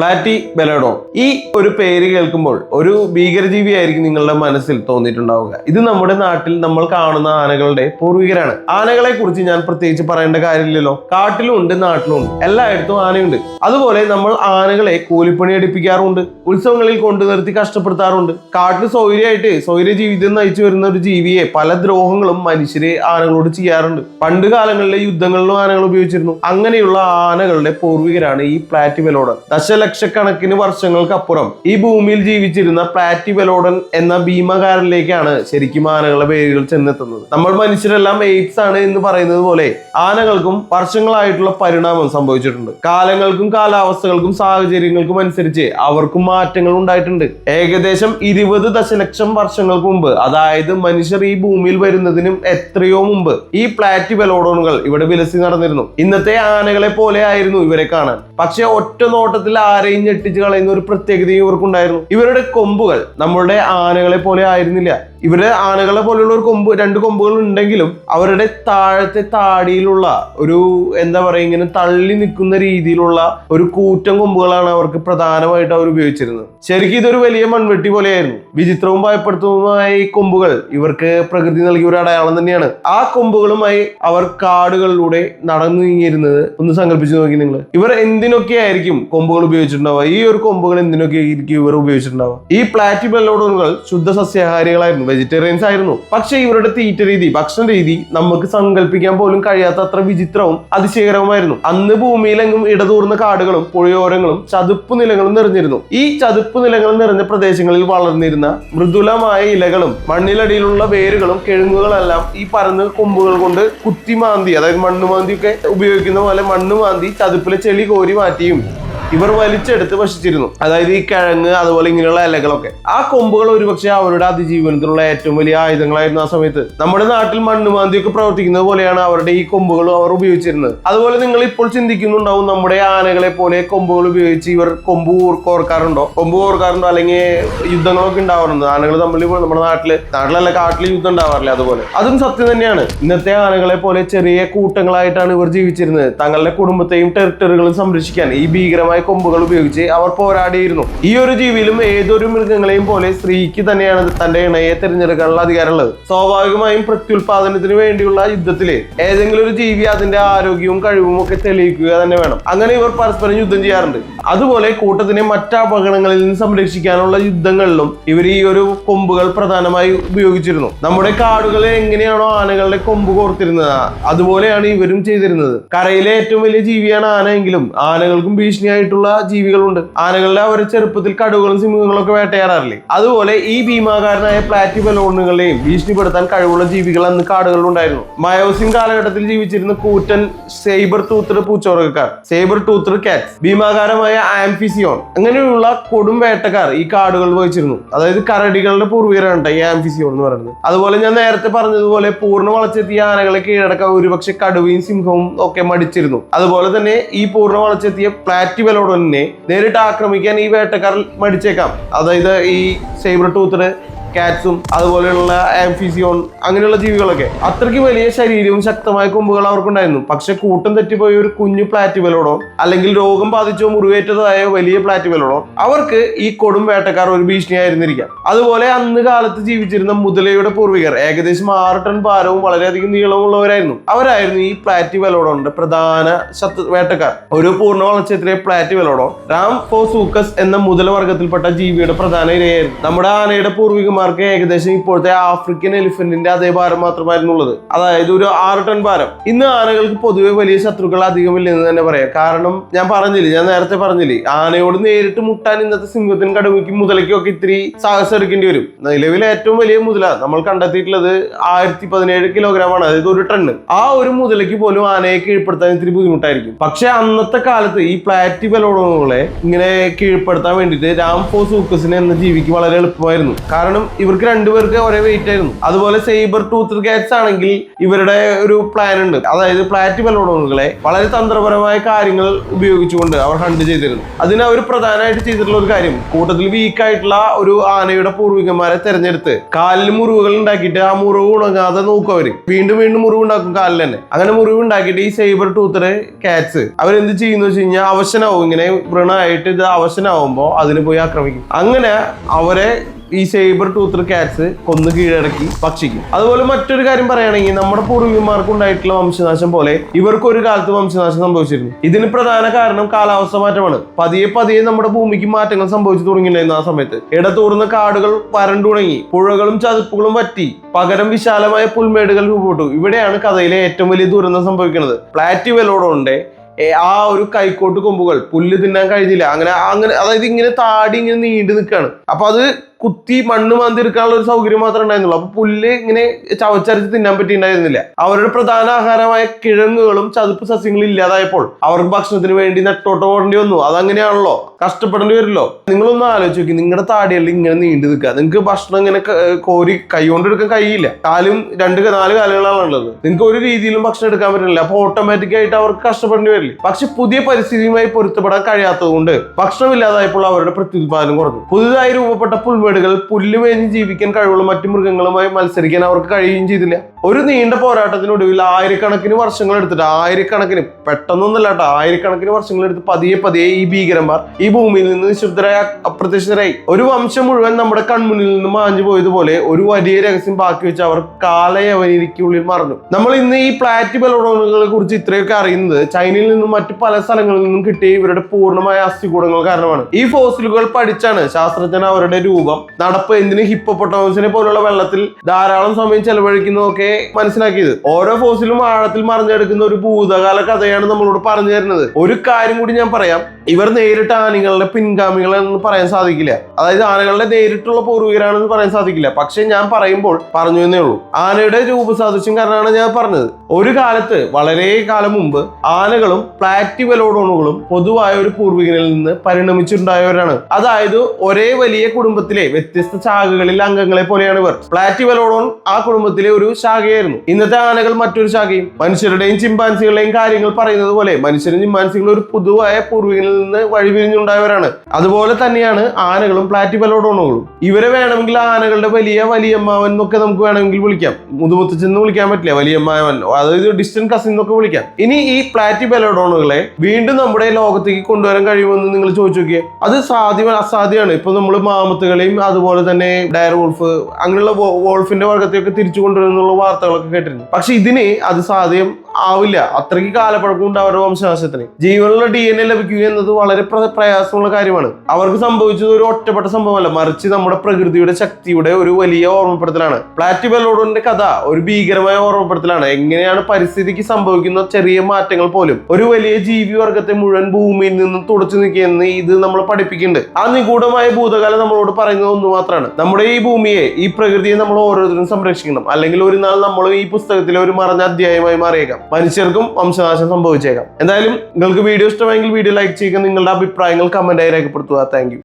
Platy ബെലഡോൺ ഈ ഒരു പേര് കേൾക്കുമ്പോൾ ഒരു ഭീകരജീവി ആയിരിക്കും നിങ്ങളുടെ മനസ്സിൽ തോന്നിയിട്ടുണ്ടാവുക. ഇത് നമ്മുടെ നാട്ടിൽ നമ്മൾ കാണുന്ന ആനകളുടെ പൂർവികരാണ്. ആനകളെ കുറിച്ച് ഞാൻ പ്രത്യേകിച്ച് പറയേണ്ട കാര്യമില്ലല്ലോ. കാട്ടിലും ഉണ്ട് നാട്ടിലും എല്ലായിടത്തും ആനയുണ്ട്. അതുപോലെ നമ്മൾ ആനകളെ കൂലിപ്പണി അടിപ്പിക്കാറുണ്ട് ഉത്സവങ്ങളിൽ കൊണ്ടു നിർത്തി കഷ്ടപ്പെടുത്താറുണ്ട്. കാട്ടിൽ സൗര്യമായിട്ട് സൗര്യ ജീവിതം നയിച്ചു വരുന്ന ഒരു ജീവിയെ പല ദ്രോഹങ്ങളും മനുഷ്യരെ ആനകളോട് ചെയ്യാറുണ്ട്. പണ്ട് കാലങ്ങളിലെ യുദ്ധങ്ങളിലും ആനകൾ ഉപയോഗിച്ചിരുന്നു. അങ്ങനെയുള്ള ആനകളുടെ പൂർവികരാണ് ഈ പ്ലാറ്റിവെലോഡൻ ദശലക്ഷക്കണക്കിന് വർഷങ്ങൾക്കപ്പുറം ഈ ഭൂമിയിൽ ജീവിച്ചിരുന്ന പ്ലാറ്റിവെലോഡൻ എന്ന ഭീമകാരനിലേക്കാണ് ശരിക്കും ആനകളുടെ പേരുകൾ ചെന്നെത്തുന്നത്. നമ്മൾ മനുഷ്യരെല്ലാം എയ്ഡ്സ് ആണ് എന്ന് പറയുന്നത് പോലെ ആനകൾക്കും വർഷങ്ങളായിട്ടുള്ള പരിണാമം സംഭവിച്ചിട്ടുണ്ട്. കാലങ്ങൾക്കും കാലാവസ്ഥകൾക്കും സാഹചര്യങ്ങൾക്കും അനുസരിച്ച് അവർക്കും മാറ്റങ്ങൾ ഉണ്ടായിട്ടുണ്ട്. ഏകദേശം ഇരുപത് ദശലക്ഷം വർഷങ്ങൾക്ക് മുമ്പ് അതായത് മനുഷ്യർ ഈ ഭൂമിയിൽ വരുന്നതിനും എത്രയോ മുമ്പ് ഈ പ്ലാറ്റി വെലോഡോണുകൾ ഇവിടെ വിലസി നടന്നിരുന്നു. ഇന്നത്തെ ആനകളെ പോലെ ആയിരുന്നു ഇവരെ കാണാൻ. പക്ഷെ ഒറ്റ നോട്ടത്തിൽ ആരെയും ഞെട്ടിച്ച് കളയുന്ന ഒരു പ്രത്യേകതയും ഇവർക്കുണ്ടായിരുന്നു. ഇവരുടെ കൊമ്പുകൾ നമ്മളുടെ ആനകളെ പോലെ ആയിരുന്നില്ല. ഇവരുടെ ആനകളെ പോലെയുള്ള ഒരു കൊമ്പ് രണ്ട് കൊമ്പുകൾ ഉണ്ടെങ്കിലും അവരുടെ താഴത്തെ താടിയിലുള്ള ഒരു എന്താ പറയുക ഇങ്ങനെ തള്ളി നിൽക്കുന്ന രീതിയിലുള്ള ഒരു കൂറ്റം കൊമ്പുകളാണ് അവർക്ക് പ്രധാനമായിട്ട് അവർ ഉപയോഗിച്ചിരുന്നത്. ശരിക്കും ഇതൊരു വലിയ മൺവെട്ടി പോലെയായിരുന്നു. വിചിത്രവും ഭയപ്പെടുത്തുന്നതുമായ ഈ കൊമ്പുകൾ ഇവർക്ക് പ്രകൃതി നൽകിയ ഒരു അടയാളം തന്നെയാണ്. ആ കൊമ്പുകളുമായി അവർ കാടുകളിലൂടെ നടന്നു നീങ്ങിയിരുന്നത് ഒന്ന് സങ്കല്പിച്ചു നോക്കി നിങ്ങൾ ഇവർ എന്തിനൊക്കെ ആയിരിക്കും കൊമ്പുകൾ ഉപയോഗിച്ചിട്ടുണ്ടാവുക. ഈ ഒരു കൊമ്പുകൾ എന്തിനൊക്കെ ആയിരിക്കും ഇവർ ഉപയോഗിച്ചിട്ടുണ്ടാവുക? ഈ പ്ലാറ്റിബെല്ലോഡോണുകൾ ശുദ്ധ സസ്യാഹാരികളായിരുന്നു വെജിറ്റേറിയൻസ് ആയിരുന്നു. പക്ഷെ ഇവരുടെ തീറ്റ രീതി ഭക്ഷണ രീതി നമുക്ക് സങ്കല്പിക്കാൻ പോലും കഴിയാത്ത അത്ര വിചിത്രവും അതിശയകരവുമായിരുന്നു. അന്ന് ഭൂമിയിലെങ്ങും ഇടതൂർന്ന കാടുകളും പുഴയോരങ്ങളും ചതുപ്പ് നിലങ്ങളും നിറഞ്ഞിരുന്നു. ഈ ചതുപ്പ് നിലങ്ങൾ നിറഞ്ഞ പ്രദേശങ്ങളിൽ വളർന്നിരുന്ന മൃദുലമായ ഇലകളും മണ്ണിലടിയിലുള്ള വേരുകളും കിഴങ്ങുകളെല്ലാം ഈ പരന്ന കൊമ്പുകൾ കൊണ്ട് കുത്തിമാന്തി അതായത് മണ്ണുമാന്തി ഒക്കെ ഉപയോഗിക്കുന്ന പോലെ മണ്ണ് മാന്തി ചതുപ്പിലെ ചെളി കോരി മാറ്റിയും ഇവർ വലിച്ചെടുത്ത് ഭക്ഷിച്ചിരുന്നു. അതായത് ഈ കിഴങ്ങ് അതുപോലെ ഇങ്ങനെയുള്ള ഇലകളൊക്കെ. ആ കൊമ്പുകൾ ഒരുപക്ഷെ അവരുടെ അതിജീവനത്തിനുള്ള ഏറ്റവും വലിയ ആയുധങ്ങളായിരുന്നു ആ സമയത്ത്. നമ്മുടെ നാട്ടിൽ മണ്ണുമാന്തിയൊക്കെ പ്രവർത്തിക്കുന്നത് പോലെയാണ് അവരുടെ ഈ കൊമ്പുകളും അവർ ഉപയോഗിച്ചിരുന്നത്. അതുപോലെ നിങ്ങൾ ഇപ്പോൾ ചിന്തിക്കുന്നുണ്ടാവും നമ്മുടെ ആനകളെ പോലെ കൊമ്പുകൾ ഉപയോഗിച്ച് ഇവർ കൊമ്പ് കോർക്കാറുണ്ടോ? കൊമ്പ് കോർക്കാറുണ്ടോ? അല്ലെങ്കിൽ യുദ്ധങ്ങളൊക്കെ ഉണ്ടാവാറുണ്ട്? ആനകൾ തമ്മിൽ നമ്മുടെ നാട്ടിൽ നാട്ടിലല്ല കാട്ടിൽ യുദ്ധം ഉണ്ടാവാറില്ല അതുപോലെ. അതും സത്യം തന്നെയാണ്. ഇന്നത്തെ ആനകളെ പോലെ ചെറിയ കൂട്ടങ്ങളായിട്ടാണ് ഇവർ ജീവിച്ചിരുന്നത്. തങ്ങളുടെ കുടുംബത്തെയും ടെറിട്ടറികളും സംരക്ഷിക്കാൻ ഈ ഭീകരമായ കൊമ്പുകൾ ഉപയോഗിച്ച് അവർ പോരാടിയിരുന്നു. ഈ ഒരു ജീവിയിലും ഏതൊരു മൃഗങ്ങളെയും പോലെ സ്ത്രീക്ക് തന്നെയാണ് തന്റെ ഇണയെ തിരഞ്ഞെടുക്കാനുള്ള അധികാരമുള്ളത്. സ്വാഭാവികമായും പ്രത്യുൽപാദനത്തിന് വേണ്ടിയുള്ള യുദ്ധത്തിൽ ഏതെങ്കിലും ഒരു ജീവി അതിന്റെ ആരോഗ്യവും കഴിവും ഒക്കെ തെളിയിക്കുക തന്നെ വേണം. അങ്ങനെ ഇവർ പരസ്പരം യുദ്ധം ചെയ്യാറുണ്ട്. അതുപോലെ കൂട്ടത്തിനെ മറ്റ് അപകടങ്ങളിൽ നിന്ന് സംരക്ഷിക്കാനുള്ള യുദ്ധങ്ങളിലും ഇവർ ഈ ഒരു കൊമ്പുകൾ പ്രധാനമായി ഉപയോഗിച്ചിരുന്നു. നമ്മുടെ കാടുകളെ എങ്ങനെയാണോ ആനകളുടെ കൊമ്പ് കോർത്തിരുന്നത് അതുപോലെയാണ് ഇവരും ചെയ്തിരുന്നത്. കരയിലെ ഏറ്റവും വലിയ ജീവിയാണ് ആനയെങ്കിലും ആനകൾക്കും ആനകൾക്കും ഭീഷണിയായിട്ടുള്ള ജീവികളുണ്ട്. ആനകളുടെ അവരുടെ ചെറുപ്പത്തിൽ കടുവകളും സിംഹങ്ങളും ഒക്കെ വേട്ടയാടാറില്ലേ അതുപോലെ ഈ ഭീമാകാരനായ പ്ലാറ്റിബലോണുകളെയും ഭീഷണിപ്പെടുത്താൻ കഴിവുള്ള ജീവികൾ അന്ന് കാടുകളിൽ ഉണ്ടായിരുന്നു മയോസിൻ കാലഘട്ടത്തിൽ ജീവിച്ചിരുന്ന കൂറ്റൻ സൈബർ ടൂത്തർ പൂച്ചോറക്കാർ സൈബർ ടൂത്തർ കാറ്റ് ഭീമാകാരമായ ആംഫിസിയോൺ അങ്ങനെയുള്ള കൊടും വേട്ടക്കാർ ഈ കാടുകൾ വഹിച്ചിരുന്നു. അതായത് കരടികളുടെ പൂർവികരാണ് ഈ ആംഫിസിയോൺ എന്ന് പറയുന്നത്. അതുപോലെ ഞാൻ നേരത്തെ പറഞ്ഞതുപോലെ പൂർണ വളച്ചെത്തിയ ആനകളെ കീഴടക്കാൻ ഒരുപക്ഷെ കടുവയും സിംഹവും ഒക്കെ മടിച്ചിരുന്നു. അതുപോലെ തന്നെ ഈ പൂർണ വളർച്ചെത്തിയ പ്ലാറ്റിവലോഡനെ നേരിട്ട് ആക്രമിക്കാൻ ഈ വേട്ടക്കാർ മടിച്ചേക്കാം. അതായത് ഈ സൈബർ ടൂത്തർ കാറ്റ്സും അതുപോലെയുള്ള ആംഫിസിയോൺ അങ്ങനെയുള്ള ജീവികളൊക്കെ. അത്രയ്ക്ക് വലിയ ശരീരവും ശക്തമായ കൊമ്പുകൾ അവർക്കുണ്ടായിരുന്നു. പക്ഷെ കൂട്ടം തെറ്റിപ്പോയ ഒരു കുഞ്ഞു പ്ലാറ്റുവലോടോ അല്ലെങ്കിൽ രോഗം ബാധിച്ചോ മുറിവേറ്റതായ വലിയ പ്ലാറ്റുവലോടോ അവർക്ക് ഈ കൊടും വേട്ടക്കാർ ഒരു ഭീഷണിയായിരുന്നിരിക്കാം. അതുപോലെ അന്ന് കാലത്ത് ജീവിച്ചിരുന്ന മുതലയുടെ പൂർവികർ ഏകദേശം ആറ് ടൺ ഭാരവും വളരെയധികം നീളമുള്ളവരായിരുന്നു അവരായിരുന്നു ഈ പ്ലാറ്റിവലോഡോന്റെ പ്രധാന ശത്രു വേട്ടക്കാർ. ഒരു പൂർണ വളർച്ചത്തിലെ പ്ലാറ്റുവലോടോ റാം ഫോസൂക്കസ് എന്ന മുതല വർഗത്തിൽപ്പെട്ട ജീവിയുടെ പ്രധാന ഇരയായിരുന്നു. നമ്മുടെ ആനയുടെ പൂർവികന്മാർക്ക് ഏകദേശം ഇപ്പോഴത്തെ ആഫ്രിക്കൻ എലിഫന്റിന്റെ അതേ ഭാരം മാത്രമായിരുന്നു ഉള്ളത്. അതായത് ഒരു ആറ് ടൺ ഭാരം. ഇന്ന് ആനകൾക്ക് പൊതുവെ വലിയ ശത്രുക്കൾ അധികമില്ലെന്ന് തന്നെ പറയാം. കാരണം ഞാൻ പറഞ്ഞില്ലേ ഞാൻ നേരത്തെ പറഞ്ഞില്ലേ ആനയോട് നേരിട്ട് മുട്ടാൻ ഇന്നത്തെ സിംഹത്തിന് കടുവയ്ക്കും മുതലയ്ക്കും ഒക്കെ ഇത്തിരി സാഹസം എടുക്കേണ്ടി വരും. നിലവിലെ ഏറ്റവും വലിയ മുതല നമ്മൾ കണ്ടെത്തിയിട്ടുള്ളത് ആയിരത്തി പതിനേഴ് കിലോഗ്രാം ആണ് അതായത് ഒരു ടണ്ണ്. ആ ഒരു മുതലയ്ക്ക് പോലും ആനയെ കീഴ്പ്പെടുത്താൻ ഇത്തിരി ബുദ്ധിമുട്ടായിരിക്കും. പക്ഷെ അന്നത്തെ കാലത്ത് ഈ പ്ലാറ്റി പ്ലാറ്റിവലോണുകളെ ഇങ്ങനെ കീഴ്പ്പെടുത്താൻ വേണ്ടിയിട്ട് രാം ഫോസൂക്കസിന് എന്ന ജീവിക്ക് വളരെ എളുപ്പമായിരുന്നു. കാരണം ഇവർക്ക് രണ്ടുപേർക്ക് ഒരേ വെയിറ്റ് ആയിരുന്നു. അതുപോലെ സൈബർ ടൂത്ത് കാറ്റ്സ് ആണെങ്കിൽ ഇവരുടെ ഒരു പ്ലാൻ ഉണ്ട്. അതായത് പ്ലാറ്റ് ബലോണുകളെ വളരെ തന്ത്രപരമായ കാര്യങ്ങൾ ഉപയോഗിച്ചുകൊണ്ട് അവർ ഹണ്ട് ചെയ്തിരുന്നു. അതിന് അവർ പ്രധാനമായിട്ട് ചെയ്തിട്ടുള്ള ഒരു കാര്യം കൂട്ടത്തിൽ വീക്കായിട്ടുള്ള ഒരു ആനയുടെ പൂർവികന്മാരെ തെരഞ്ഞെടുത്ത് കാലിൽ മുറിവുകൾ ഉണ്ടാക്കിയിട്ട് ആ മുറിവ് ഉണങ്ങാതെ നോക്കും അവർ. വീണ്ടും വീണ്ടും മുറിവ് ഉണ്ടാക്കും കാലിൽ തന്നെ. അങ്ങനെ മുറിവ് ഉണ്ടാക്കിയിട്ട് ഈ സൈബർ ടൂത്തറ് കാറ്റ്സ് അവരെന്ത് ചെയ്യുന്നു വെച്ച് കഴിഞ്ഞാൽ അവശനാവും. ഇങ്ങനെ വൃണായിട്ട് ഇത് അവശനാവുമ്പോൾ അതിന് പോയി ആക്രമിക്കും. അങ്ങനെ അവരെ ഈ സേബർ ടൂത്തർ കാറ്റ്സ് കൊന്നു കീഴടക്കി ഭക്ഷിക്കും. അതുപോലെ മറ്റൊരു കാര്യം പറയുകയാണെങ്കിൽ നമ്മുടെ പൂർവികന്മാർക്ക് ഉണ്ടായിട്ടുള്ള വംശനാശം പോലെ ഇവർക്ക് ഒരു കാലത്ത് വംശനാശം സംഭവിച്ചിരുന്നു. ഇതിന് പ്രധാന കാരണം കാലാവസ്ഥ മാറ്റമാണ്. പതിയെ പതിയെ നമ്മുടെ ഭൂമിക്ക് മാറ്റങ്ങൾ സംഭവിച്ചു തുടങ്ങിയിട്ടുണ്ടായിരുന്നു ആ സമയത്ത്. ഇടതൂർന്ന കാടുകൾ വരണ്ടുണങ്ങി പുഴകളും ചതുപ്പുകളും വറ്റി. പകരം വിശാലമായ പുൽമേടുകൾ രൂപപ്പെട്ടു. ഇവിടെയാണ് കഥയിലെ ഏറ്റവും വലിയ ദുരന്തം സംഭവിക്കുന്നത്. പ്ലാറ്റി വെലോഡോണ്ട് ആ ഒരു കൈക്കോട്ട് കൊമ്പുകൾ. പുല്ല് തിന്നാൻ കഴിഞ്ഞില്ല. അങ്ങനെ അങ്ങനെ അതായത് ഇങ്ങനെ താടി ഇങ്ങനെ നീണ്ടു നിൽക്കുകയാണ്. അപ്പൊ അത് കുത്തി മണ്ണ് മാന്തി എടുക്കാനുള്ള ഒരു സൗകര്യം മാത്രമേ ഉണ്ടായിരുന്നുള്ളൂ. അപ്പൊ പുല്ല് ഇങ്ങനെ ചവച്ചരച്ച് തിന്നാൻ പറ്റിയിട്ടുണ്ടായിരുന്നില്ല. അവരുടെ പ്രധാന ആഹാരമായ കിഴങ്ങുകളും ചതുപ്പ് സസ്യങ്ങളും ഇല്ലാതായപ്പോൾ അവർക്ക് ഭക്ഷണത്തിന് വേണ്ടി നെട്ടോട്ട് പോകേണ്ടി വന്നു. അതങ്ങനെയാണല്ലോ. കഷ്ടപ്പെടേണ്ടി വരില്ലോ നിങ്ങളൊന്ന് ആലോചിച്ച് നോക്കി. നിങ്ങളുടെ താടികളിൽ ഇങ്ങനെ നീണ്ടു നിൽക്കുക. നിങ്ങൾക്ക് ഭക്ഷണം ഇങ്ങനെ കോരി കൈ കൊണ്ട് എടുക്കാൻ കഴിയില്ല. കാലും രണ്ട് നാല് കാലുകളാണ് ഉള്ളത്. നിങ്ങൾക്ക് ഒരു രീതിയിലും ഭക്ഷണം എടുക്കാൻ പറ്റില്ല അപ്പൊ ഓട്ടോമാറ്റിക് ആയിട്ട് അവർക്ക് കഷ്ടപ്പെടേണ്ടി വരില്ല? പക്ഷെ പുതിയ പരിസ്ഥിതിയുമായി പൊരുത്തപ്പെടാൻ കഴിയാത്തതുകൊണ്ട് കൊണ്ട് ഭക്ഷണമില്ലാതായപ്പോൾ അവരുടെ പ്രത്യുത്പാദനം കുറഞ്ഞു. പുതുതായി രൂപപ്പെട്ട പുൽമേടുകൾ പുല്ല് മേഞ്ഞ് ജീവിക്കാൻ കഴിവുള്ള മറ്റു മൃഗങ്ങളുമായി മത്സരിക്കാൻ അവർക്ക് കഴിയുകയും ചെയ്തില്ല. ഒരു നീണ്ട പോരാട്ടത്തിനൊടുവിൽ ആയിരക്കണക്കിന് വർഷങ്ങൾ എടുത്തിട്ട് ആയിരക്കണക്കിന് പെട്ടെന്നൊന്നല്ല കേട്ടോ ആയിരക്കണക്കിന് വർഷങ്ങൾ എടുത്ത് പതിയെ പതിയെ ഈ ഭീകരന്മാർ ഈ ഭൂമിയിൽ നിന്ന് നിശബ്ദരായ അപ്രത്യക്ഷരായി. ഒരു വംശം മുഴുവൻ നമ്മുടെ കൺമുന്നിൽ നിന്ന് മാഞ്ഞു പോയതുപോലെ ഒരു വലിയ രഹസ്യം ബാക്കി വെച്ച് അവർ കാലയവനിക്കുള്ളിൽ മറന്നു. നമ്മൾ ഇന്ന് ഈ പ്ലാറ്റ് ബലോണുകളെ കുറിച്ച് ഇത്രയൊക്കെ അറിയുന്നത് ചൈനയിൽ നിന്നും മറ്റു പല സ്ഥലങ്ങളിൽ നിന്നും കിട്ടിയ ഇവരുടെ പൂർണമായ അസ്ഥികൂടങ്ങൾ കാരണമാണ്. ഈ ഫോസിലുകൾ പഠിച്ചാണ് ശാസ്ത്രജ്ഞൻ അവരുടെ രൂപം നടപ്പ് എന്തിന് ഹിപ്പോപ്പൊട്ടോമസിനെ പോലുള്ള വെള്ളത്തിൽ ധാരാളം സമയം ചെലവഴിക്കുന്നതൊക്കെ മനസ്സിലാക്കിയത്. ഓരോ ഫോസിലും ആഴത്തിൽ മറിഞ്ഞെടുക്കുന്ന ഒരു ഭൂതകാല കഥയാണ് നമ്മളോട് പറഞ്ഞു തരുന്നത്. ഒരു കാര്യം കൂടി ഞാൻ പറയാം. ഇവർ നേരിട്ട് ആനകളുടെ പിൻഗാമികളെന്ന് പറയാൻ സാധിക്കില്ല. അതായത് ആനകളുടെ നേരിട്ടുള്ള പൂർവികരാണെന്ന് പറയാൻ സാധിക്കില്ല. പക്ഷെ ഞാൻ പറയുമ്പോൾ പറഞ്ഞു എന്നേ ഉള്ളൂ. ആനയുടെ രൂപസാദൃശ്യം കാരണമാണ് ഞാൻ പറഞ്ഞത്. ഒരു കാലത്ത് വളരെ കാലം മുമ്പ് ആനകളും പ്ലാറ്റിവലോഡോണുകളും പൊതുവായ ഒരു പൂർവികനിൽ നിന്ന് പരിണമിച്ചിട്ടുണ്ടായവരാണ്. അതായത് ഒരേ വലിയ കുടുംബത്തിലെ വ്യത്യസ്ത ശാഖകളിൽ അംഗങ്ങളെ പോലെയാണ് ഇവർ. പ്ലാറ്റിവലോഡോൺ ആ കുടുംബത്തിലെ ഒരു ശാഖയായിരുന്നു. ഇന്നത്തെ ആനകൾ മറ്റൊരു ശാഖയും. മനുഷ്യരുടെയും ചിമ്പാൻസികളുടെയും കാര്യങ്ങൾ പറയുന്നത് പോലെ മനുഷ്യരും ചിമ്പാൻസികളും ഒരു പൊതുവായ പൂർവികനിൽ നിന്ന് വഴിപിരിഞ്ഞുണ്ടായവരാണ്. അതുപോലെ തന്നെയാണ് ആനകളും പ്ലാറ്റിവലോഡോണുകളും ഇവരെ വേണമെങ്കിൽ ആനകളുടെ വലിയ വലിയമ്മാവൻ എന്നൊക്കെ നമുക്ക് വേണമെങ്കിൽ വിളിക്കാം. മുതുമുത്തച്ഛൻ വിളിക്കാൻ പറ്റില്ല വലിയമ്മാവൻ. അതായത് ഡിസ്റ്റന്റ് കസിൻ എന്നൊക്കെ വിളിക്കാം. ഇനി ഈ പ്ലാറ്റിപലോഡോണുകളെ വീണ്ടും നമ്മുടെ ലോകത്തേക്ക് കൊണ്ടുവരാൻ കഴിയുമെന്ന് നിങ്ങൾ ചോദിച്ചു നോക്കിയേ അത് സാധ്യ അസാധ്യമാണ്. ഇപ്പൊ നമ്മൾ മാമത്തുകളെയും അതുപോലെ തന്നെ ഡയർ വോൾഫ് അങ്ങനെയുള്ള വോൾഫിന്റെ വർഗത്തെയൊക്കെ തിരിച്ചു കൊണ്ടുവരുന്നുള്ള വാർത്തകളൊക്കെ കേട്ടിരുന്നു. പക്ഷെ ഇതിന് അത് സാധ്യം ആവില്ല. അത്രയ്ക്ക് കാലപ്പഴക്കം ഉണ്ട് അവരുടെ വംശനാശത്തിന്. ജീവനുള്ള ഡി എൻ എ ലഭിക്കുക എന്നത് വളരെ പ്ര- പ്രയാസമുള്ള കാര്യമാണ്. അവർക്ക് സംഭവിച്ചത് ഒരു ഒറ്റപ്പെട്ട സംഭവമല്ല. മറിച്ച് നമ്മുടെ പ്രകൃതിയുടെ ശക്തിയുടെ ഒരു വലിയ ഓർമ്മപ്പെടുത്തലാണ്. പ്ലാറ്റിബെലോഡോന്റെ കഥ ഒരു ഭീകരമായ ഓർമ്മപ്പെടുത്തലാണ്. എങ്ങനെയാണ് പരിസ്ഥിതിക്ക് സംഭവിക്കുന്ന ചെറിയ മാറ്റങ്ങൾ പോലും? ഒരു വലിയ ജീവി വർഗത്തെ മുഴുവൻ ഭൂമിയിൽ നിന്നും തുടച്ചു നിൽക്കുകയെന്ന് ഇത് നമ്മൾ പഠിപ്പിക്കുന്നുണ്ട്. ആ നിഗൂഢമായ ഭൂതകാലം നമ്മളോട് പറയുന്നത് ഒന്ന് മാത്രമാണ്. നമ്മുടെ ഈ ഭൂമിയെ ഈ പ്രകൃതിയെ നമ്മൾ ഓരോരുത്തരും സംരക്ഷിക്കണം. അല്ലെങ്കിൽ ഒരു നാൾ നമ്മൾ ഈ പുസ്തകത്തിലെ ഒരു മറഞ്ഞ അധ്യായമായി മാറിയേക്കാം. മനുഷ്യർക്കും വംശനാശം സംഭവിച്ചേക്കാം. എന്തായാലും നിങ്ങൾക്ക് വീഡിയോ ഇഷ്ടമായെങ്കിൽ വീഡിയോ ലൈക്ക് ചെയ്യുക നിങ്ങളുടെ അഭിപ്രായങ്ങൾ കമന്റായി രേഖപ്പെടുത്തുക. താങ്ക്